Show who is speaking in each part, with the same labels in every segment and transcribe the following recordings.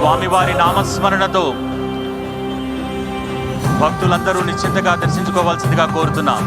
Speaker 1: స్వామివారి నామస్మరణతో భక్తులందరూ నిశ్చింతగా దర్శించుకోవాల్సిందిగా కోరుతున్నాం.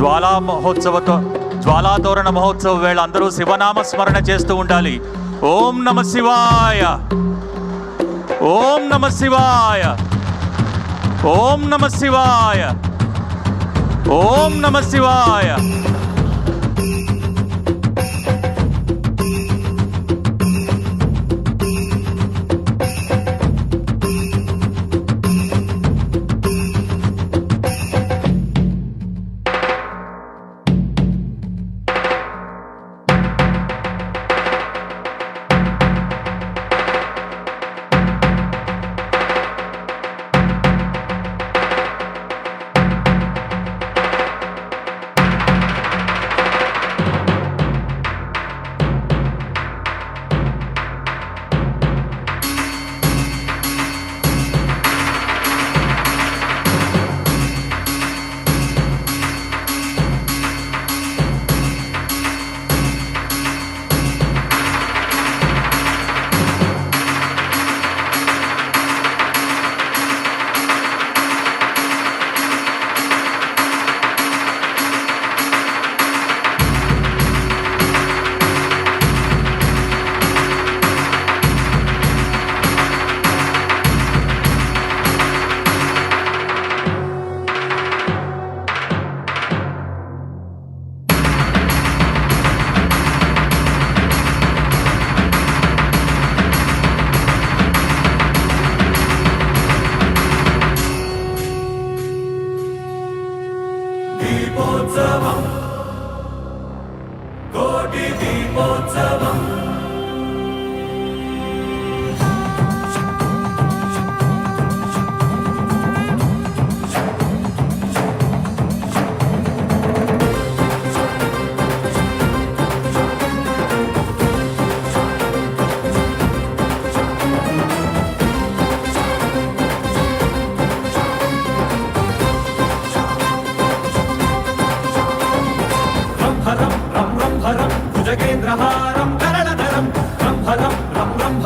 Speaker 1: జ్వాలా మహోత్సవతో జ్వాలాతోరణ మహోత్సవ వేళ అందరూ శివనామ స్మరణ చేస్తూ ఉండాలి. ఓం నమ శివాయ. ఓం నమ శివాయ. ఓం నమ శివాయ. ఓం నమ శివాయ.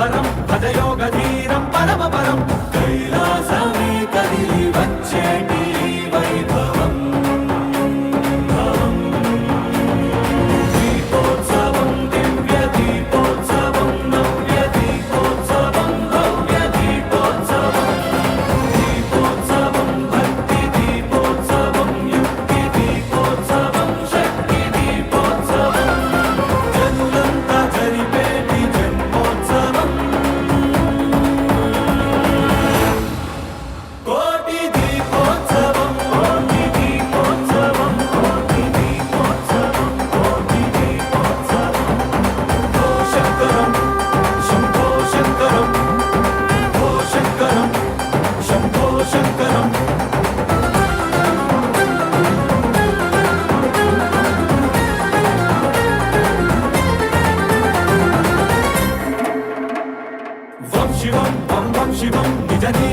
Speaker 2: పరం పదయోగ ధీరం పరమ పరం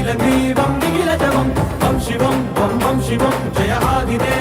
Speaker 2: नीलग्रीवं
Speaker 1: निखिलजवं वं शिवं वं वं शिवं जय आदिदेव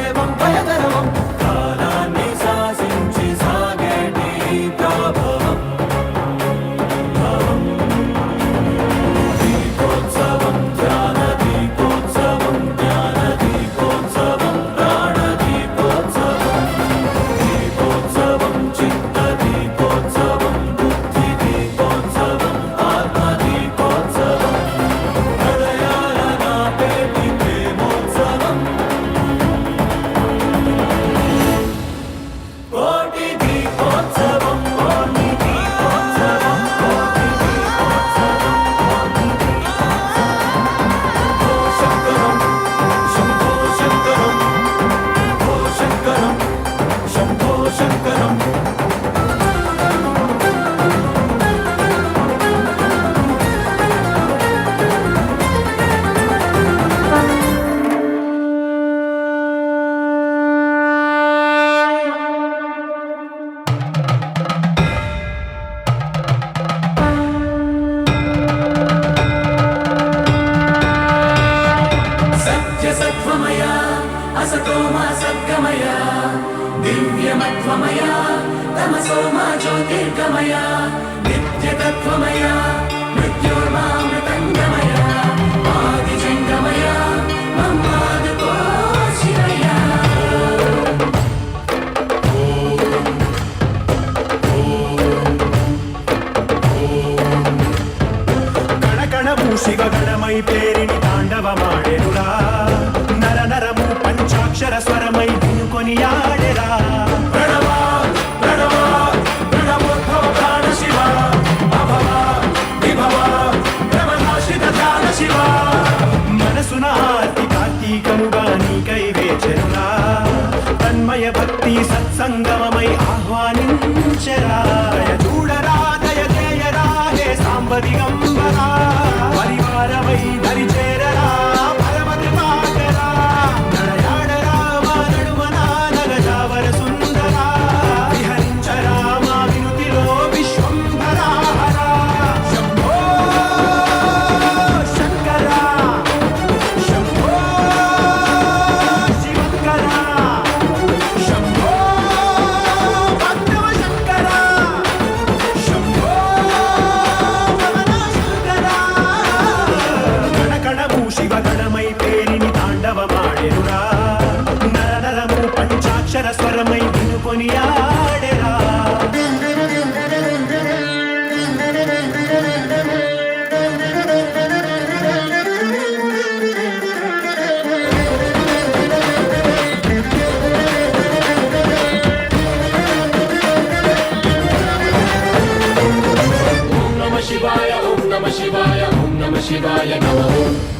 Speaker 1: ज्योतिर्गमया नित्यतत्त्वमया
Speaker 2: मृत्योर्मामृतङ्गमया आदिजङ्गमया ममादुपाशिरया शिव गणमयि प्रेरि భక్తి సత్సంగమై ఆహ్వానించరాయ చూడరా దయ దయరా హే సాంబదిగంబరా. పరివారమై దరిచే పాడెరురా నరము పంచాక్షర స్వరమై వినుకొని ఆడెరా?
Speaker 3: శివాయ ఓం నమ.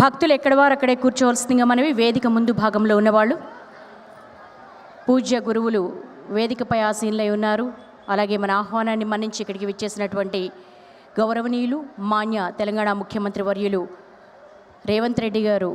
Speaker 4: భక్తులు ఎక్కడ వారు అక్కడే కూర్చోవలసిందిగా మనవి వేదిక ముందు భాగంలో ఉన్నవాళ్ళు. పూజ్య గురువులు వేదికపై ఆసీనులై ఉన్నారు. అలాగే మన ఆహ్వానాన్ని మన్నించి ఇక్కడికి విచ్చేసినటువంటి గౌరవనీయులు మాన్య తెలంగాణ ముఖ్యమంత్రి వర్యులు రేవంత్ రెడ్డి గారు